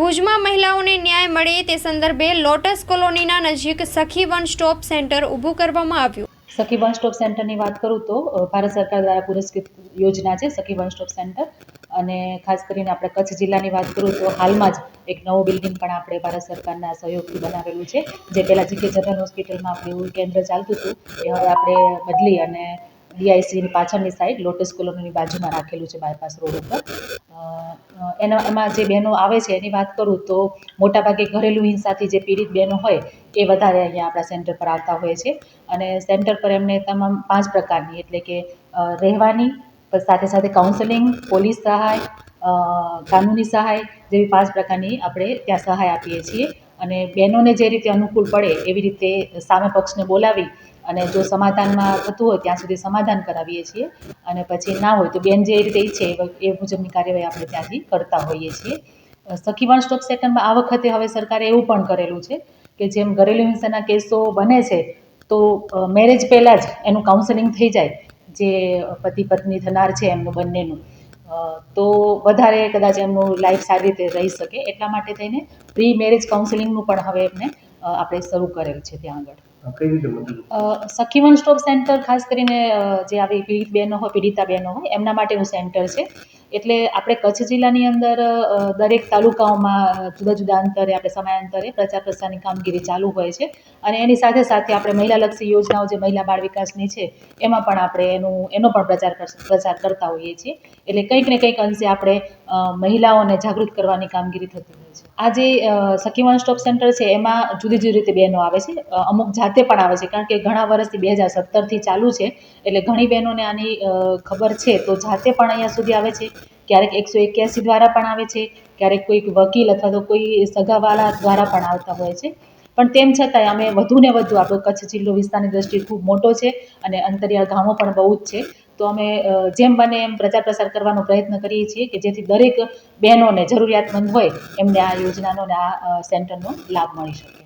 ભુજમાં મહિલાઓને ન્યાય મળે તે સંદર્ભે લોટસ કોલોનીના નજીક સખી વન સ્ટોપ સેન્ટર ઊભું કરવામાં આવ્યું. સખી વન સ્ટોપ સેન્ટરની વાત કરું તો ભારત સરકાર દ્વારા પુરસ્કૃત યોજના છે સખી વન સ્ટોપ સેન્ટર. અને ખાસ કરીને આપણે કચ્છ જિલ્લાની વાત કરું તો હાલમાં જ એક નવું બિલ્ડિંગ પણ આપણે ભારત સરકારના સહયોગથી બનાવેલું છે. જે પહેલાં જીકે જનરલ હોસ્પિટલમાં આપણે કેન્દ્ર ચાલતું હતું, એ હવે આપણે બદલી અને ડીઆઈસીની પાછળની સાઈડ લોટસ કોલોનીની બાજુમાં રાખેલું છે બાયપાસ રોડ ઉપર. એના, એમાં જે બહેનો આવે છે એની વાત કરું તો મોટાભાગે ઘરેલું હિંસાથી જે પીડિત બહેનો હોય એ વધારે અહીંયા આપણા સેન્ટર પર આવતા હોય છે. અને સેન્ટર પર એમને તમામ પાંચ પ્રકારની એટલે કે રહેવાની સાથે સાથે કાઉન્સેલિંગ પોલીસ સહાય કાનૂની સહાય જેવી પાંચ પ્રકારની આપણે ત્યાં સહાય આપીએ છીએ. અને બહેનોને જે રીતે અનુકૂળ પડે એવી રીતે સામે પક્ષને બોલાવી અને જો સમાધાનમાં થતું હોય ત્યાં સુધી સમાધાન કરાવીએ છીએ. અને પછી ના હોય તો બેન જે રીતે ઈચ્છે એ મુજબની કાર્યવાહી આપણે ત્યાંથી કરતા હોઈએ છીએ. સખી વન સ્ટોપ સેન્ટરમાં આ વખતે હવે સરકારે એવું પણ કરેલું છે કે જેમ ઘરેલું હિંસાના કેસો બને છે, તો મેરેજ પહેલાં જ એનું કાઉન્સેલિંગ થઈ જાય, જે પતિ પત્ની થનાર છે એમનું બંનેનું. તો વધારે કદાચ એમનું લાઈફ સારી રીતે રહી શકે એટલા માટે થઈને પ્રી મેરેજ કાઉન્સેલિંગનું પણ હવે એમને આપણે શરૂ કરેલ છે ત્યાં આગળ. સખીવન સખી વન સ્ટોપ સેન્ટર ખાસ કરીને જે આવી પીડિત બહેનો હોય પીડિતા બહેનો હોય એમના માટેનું સેન્ટર છે. એટલે આપણે કચ્છ જિલ્લાની અંદર દરેક તાલુકાઓમાં જુદા જુદા અંતરે, આપણે સમયાંતરે પ્રચાર પ્રસારની કામગીરી ચાલુ હોય છે. અને એની સાથે સાથે આપણે મહિલાલક્ષી યોજનાઓ જે મહિલા બાળ વિકાસની છે, એમાં પણ આપણે એનું, એનો પણ પ્રચાર પ્રસાર કરતા હોઈએ છીએ. એટલે કંઈક ને કંઈક અંશે આપણે મહિલાઓને જાગૃત કરવાની કામગીરી થતી હોય છે. આ જે સખી વન સ્ટોપ સેન્ટર છે, એમાં જુદી જુદી રીતે બહેનો આવે છે. અમુક જાતે પણ આવે છે, કારણ કે ઘણા વર્ષથી બે હજાર સત્તરથી ચાલુ છે. એટલે ઘણી બહેનોને આની ખબર છે, તો જાતે પણ અહીંયા સુધી આવે છે. ક્યારેક એકસો એક્યાસી દ્વારા પણ આવે છે, ક્યારેક કોઈક વકીલ અથવા તો કોઈ સગાવાલા દ્વારા પણ આવતા હોય છે. પણ તેમ છતાંય અમે વધુને વધુ આપણો કચ્છ જિલ્લો વિસ્તારની દ્રષ્ટિએ ખૂબ મોટો છે અને અંતરિયાળ ગામો પણ બહુ જ છે. તો અમે જેમ બને એમ પ્રચાર પ્રસાર કરવાનો પ્રયત્ન કરીએ છીએ કે જેથી દરેક બહેનોને જરૂરિયાતમંદ હોય એમને આ યોજનાનો અને આ સેન્ટરનો લાભ મળી શકે.